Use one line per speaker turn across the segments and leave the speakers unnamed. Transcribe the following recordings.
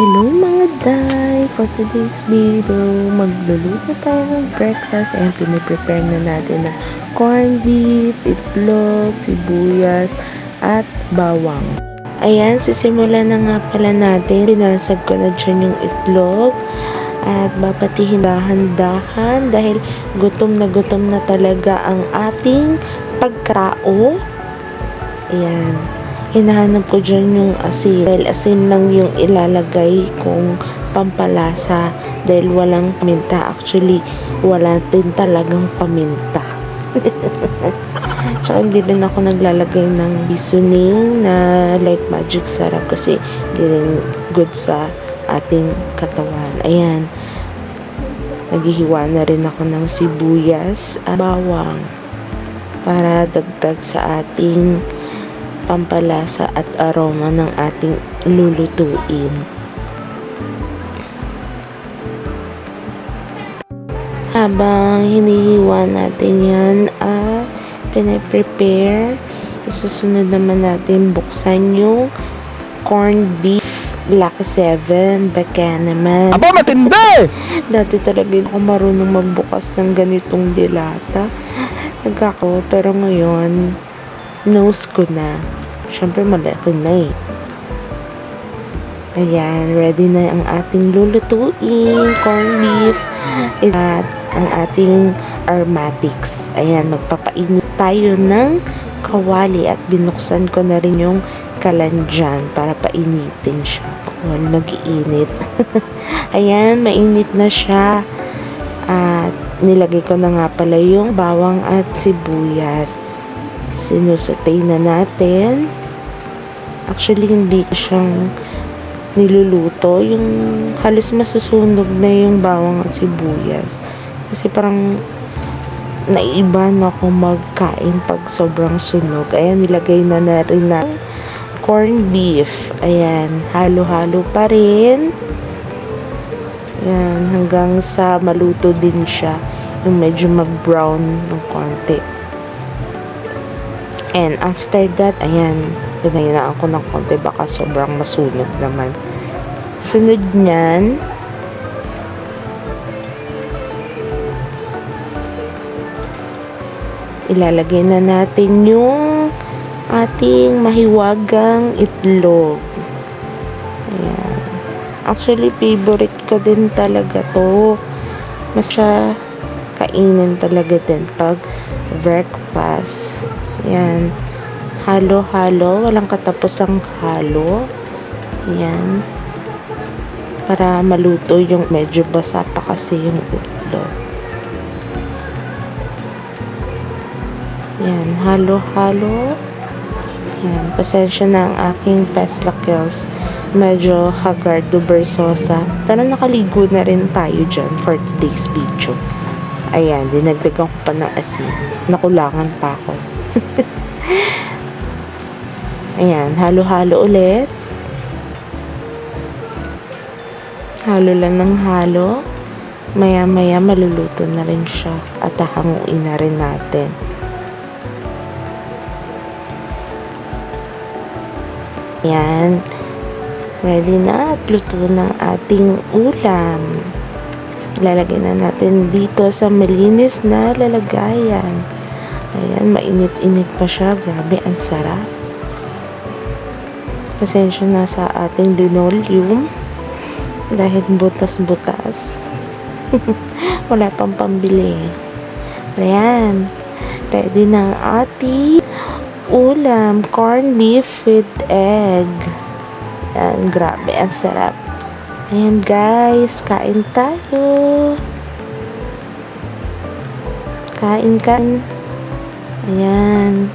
Hello mga day! For today's video, magluluto tayo ng breakfast. Ayan, piniprepare na natin ng corned beef, itlog, sibuyas, at bawang. Ayan, sisimulan na nga pala natin. Binasag ko na dyan yung itlog. At babatihin dahan-dahan dahil gutom na gutom na talaga ang ating pagkao. Ayan hinahanap ko dyan yung asin. Dahil asin lang yung ilalagay kong pampalasa. Dahil walang paminta. Actually, wala din talagang paminta. Tsaka hindi din ako naglalagay ng seasoning na like magic sarap kasi hindi rin good sa ating katawan. Ayan. Naghihiwa na rin ako ng sibuyas at bawang para dagdag sa ating pampalasa at aroma ng ating lulutuin. Habang hinihiwa natin yan at pinaprepare, susunod naman natin buksan yung corned beef Lucky 7. Baka naman.
Aba, matindi!
Dati talaga ako marunong magbukas ng ganitong dilata. Nagkako, pero ngayon, nose ko na. Siyempre, malaki na eh. Ayan, ready na ang ating lulutuin, corned beef, at ang ating aromatics. Ayan, magpapainit tayo ng kawali at binuksan ko na rin yung kalandyan para painitin siya. Well, nag-iinit. Ayan, mainit na siya. At nilagay ko na nga pala yung bawang at sibuyas. Sinusutay na natin. Actually, hindi ko siyang niluluto. Yung halos masusunog na yung bawang at sibuyas. Kasi parang naiba na ako magkain pag sobrang sunog. Ayan, nilagay na na rin na corned beef. Ayan, halo-halo pa rin. Ayan, hanggang sa maluto din siya. Yung medyo mag-brown ng konti. And after that, ayan, pinayaan ako ng konti. Baka sobrang masunog naman. Sunod niyan, ilalagay na natin yung ating mahiwagang itlog. Ayan. Actually, favorite ko din talaga to. Mas siya kainin talaga din pag breakfast. Ayan. Halo-halo. Walang katapusang halo. Ayan. Para maluto yung medyo basa pa kasi yung itlog. Yan, halo-halo. Yan, pasensya na ang aking peslakels. Medyo haggard do bersosa. Pero nakaligo na rin tayo dyan for today's video. Ayan, dinagdagan ko pa ng asin. Nakulangan pa ako. Ayan, halo-halo ulit. Halo lang ng halo. Maya-maya maluluto na rin siya. At hahanguin na rin natin. Yan. Ready na at luto ng ating ulam. Ilalagay na natin dito sa malinis na lalagayan. Ayan, mainit-init pa siya. Grabe, ang sarap. Pasensya na sa ating linoleum. Dahil butas-butas. Wala pang pambili. Ayan. Ready na ang ating ulam, corned beef with egg. Yan, grabe, ang sarap. Ayan guys, kain tayo. Kain kan. Ayan.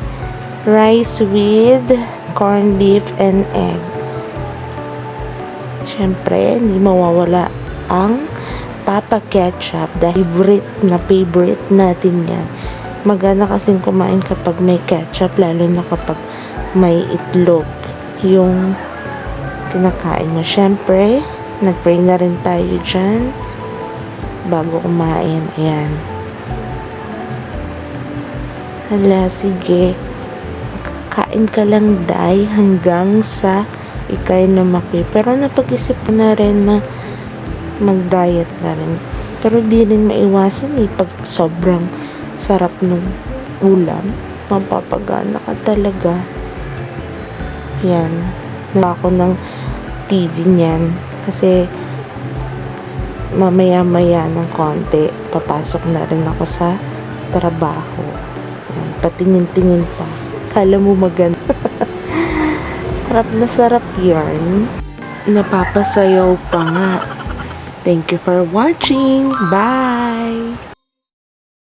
Rice with corned beef and egg. Siyempre, hindi mawawala ang Papa Ketchup. Dahil favorite na favorite natin yan. Magana kasing kumain kapag may ketchup lalo na kapag may itlog yung kinakain mo. Syempre nagpray na rin tayo dyan bago kumain. Ayan hala sige kain ka lang day hanggang sa ikay na maki. Pero napag-isip ko na rin na mag-diet na rin. Pero di rin maiwasan eh pag sobrang sarap ng ulam. Mapapagana ka talaga. Yan. Na ako ng TV niyan. Kasi mamaya-maya ng konti, papasok na rin ako sa trabaho. Patingin-tingin pa. Kala mo maganda. sarap na sarap yarn. Napapasayaw pa nga. Thank you for watching. Bye!